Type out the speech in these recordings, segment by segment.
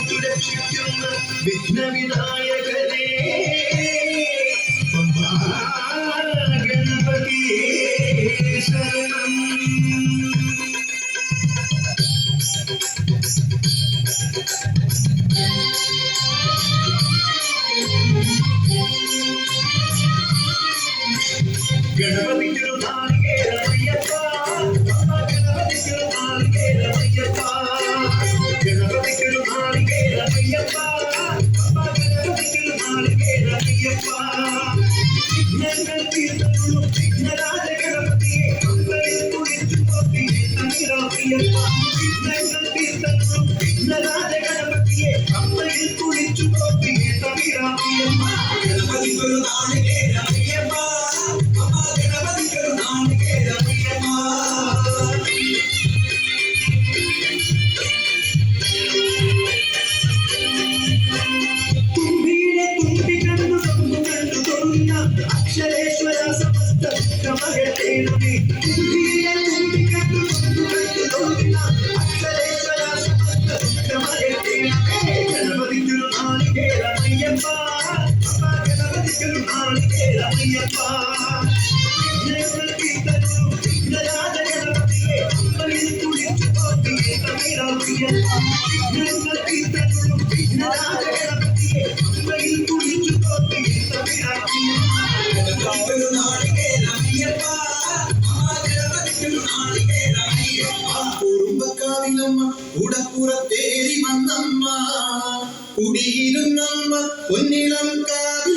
സുരക്ഷിക്കുന്ന വിഘ്നവിനായകനേ విఘ్నరాజ గణపతియే అమ్మని కుడిచు കുടുംബക്കാവിലമ്മ ഉടപ്പുറത്തേറി വന്നമ്മ കുടിയിലും നമ്മ പൊന്നിളം കാവിൽ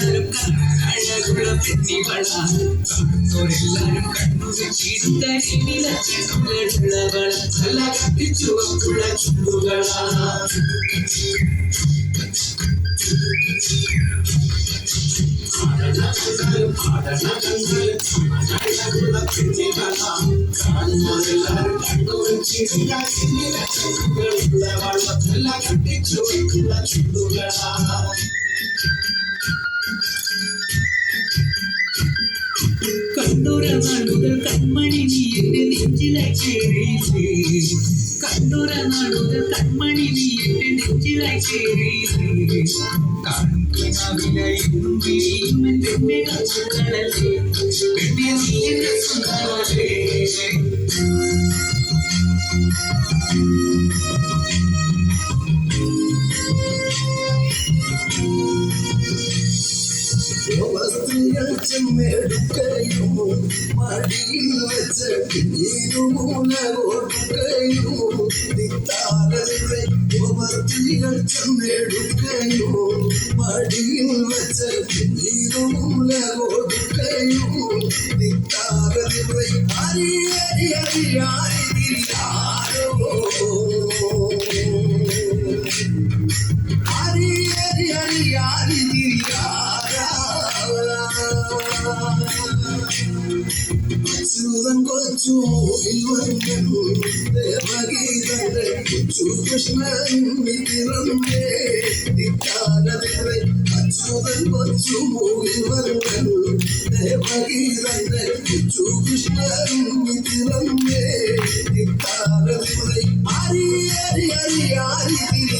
എല്ലാരും കണ്ണുകളെ തെറ്റി വളാരെല്ലാരും കണ്ണുകൾ ചിത്തരിയില ചെന്നുകളുള്ളവൾ നല്ല കട്ടി ചുവപ്പുള്ള ചുണ്ടുകളാ ചുണ്ടുകളാ കണ്ടുരനാടുകൾ കൺമണി നീ എന്റെ നെഞ്ചിലെ ചേരിച്ച് കണ്ടുരനാടുകൾ കൺമണി നീ എന്റെ നെഞ്ചിലെ ചേരിച്ച് കാണുന്നവിലെ ഇന്നും പെണ്ണെ കാഴ്ചകളല്ലേ പെണ്ണെ നീ എന്റെ സുന്ദരല്ലേ രാജമെടുക്കയോ മടിയിൽ വെച്ച് ഇരുമൂലകൊടുക്കയോ നിത്താരത്തെ യുവതികൾ ചെന്നെടുക്കയോ മടിയിൽ വെച്ച് ഇരുമൂലകൊടുക്കയോ നിത്താരത്തെ അരിയരി അരിയാരിയാരോ അരിയരി അരിയാരിയാ മുഴുവൻ കൊച്ചു അച്യുതൻ കൊച്ചു മൂവിൽ വർണൻ ദേവഗീതന്റെ ശ്രീകൃഷ്ണൻ തിരമ്മേ അരി അരി അരി ആരി തിരി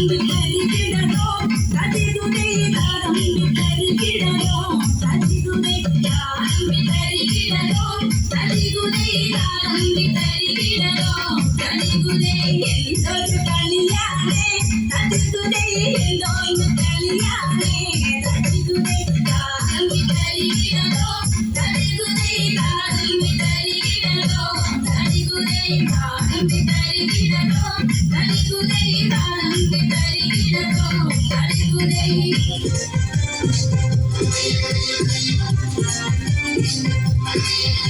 and Thank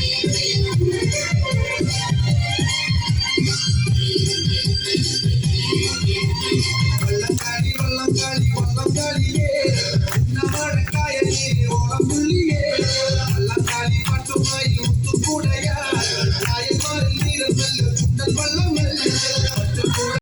you.